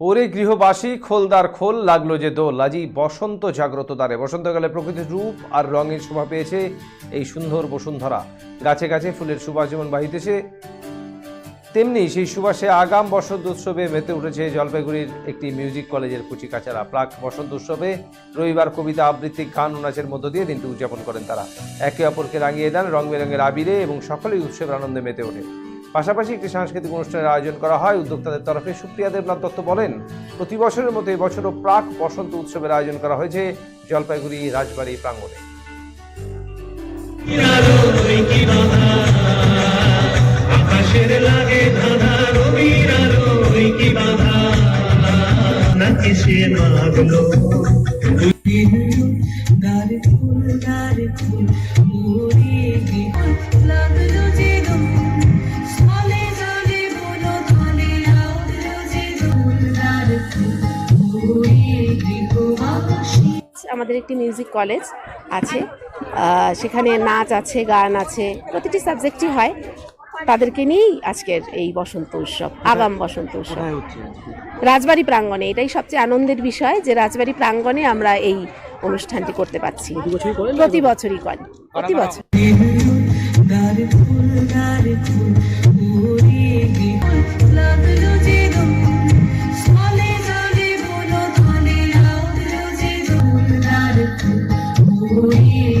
ওরে গৃহবাসী, খোলদার খোল, লাগল যে দোল। আজই বসন্ত জাগ্রত দ্বারে। বসন্তকালে প্রকৃতির রূপ আর রঙের শোভা পেয়েছে এই সুন্দর বসুন্ধরা। গাছে গাছে ফুলের সুবাস যেমন বাহিতেছে, তেমনি সেই সুবাসে আগাম বসন্ত উৎসবে মেতে উঠেছে জলপাইগুড়ির একটি মিউজিক কলেজের কুচিকাচারা। প্রাক বসন্ত উৎসবে রবিবার কবিতা আবৃত্তি, গান ও নাচের মধ্য দিয়ে দিনটি উদযাপন করেন তারা। একে অপরকে রাঙিয়ে দেন রং বেরঙের আবিরে এবং সকলেই উৎসবের আনন্দে মেতে ওঠে। পাশাপাশি একটি সাংস্কৃতিক অনুষ্ঠানের আয়োজন করা হয়। উদ্যোক্তাদের তরফে সুপ্রিয়া দেবনাথ দত্ত বলেন প্রতি বছরের মতো এবছরও প্রাক বসন্ত উৎসবের আয়োজন করা হয়েছে জলপাইগুড়ি রাজবাড়ি প্রাঙ্গণে। আকাশের আমাদের একটি মিউজিক কলেজ আছে। সেখানে নাচ আছে গান আছে প্রতিটি সাবজেক্টই হয়। তাদেরকে নিয়েই আজকের এই বসন্ত উৎসব আগাম বসন্ত উৎসব। রাজবাড়ি প্রাঙ্গণে এটাই সবচেয়ে আনন্দের বিষয় যে রাজবাড়ি প্রাঙ্গণে আমরা এই অনুষ্ঠানটি করতে পারছি। প্রতি বছরই করি প্রতি বছর। দার ফুল দার ফুল breathe.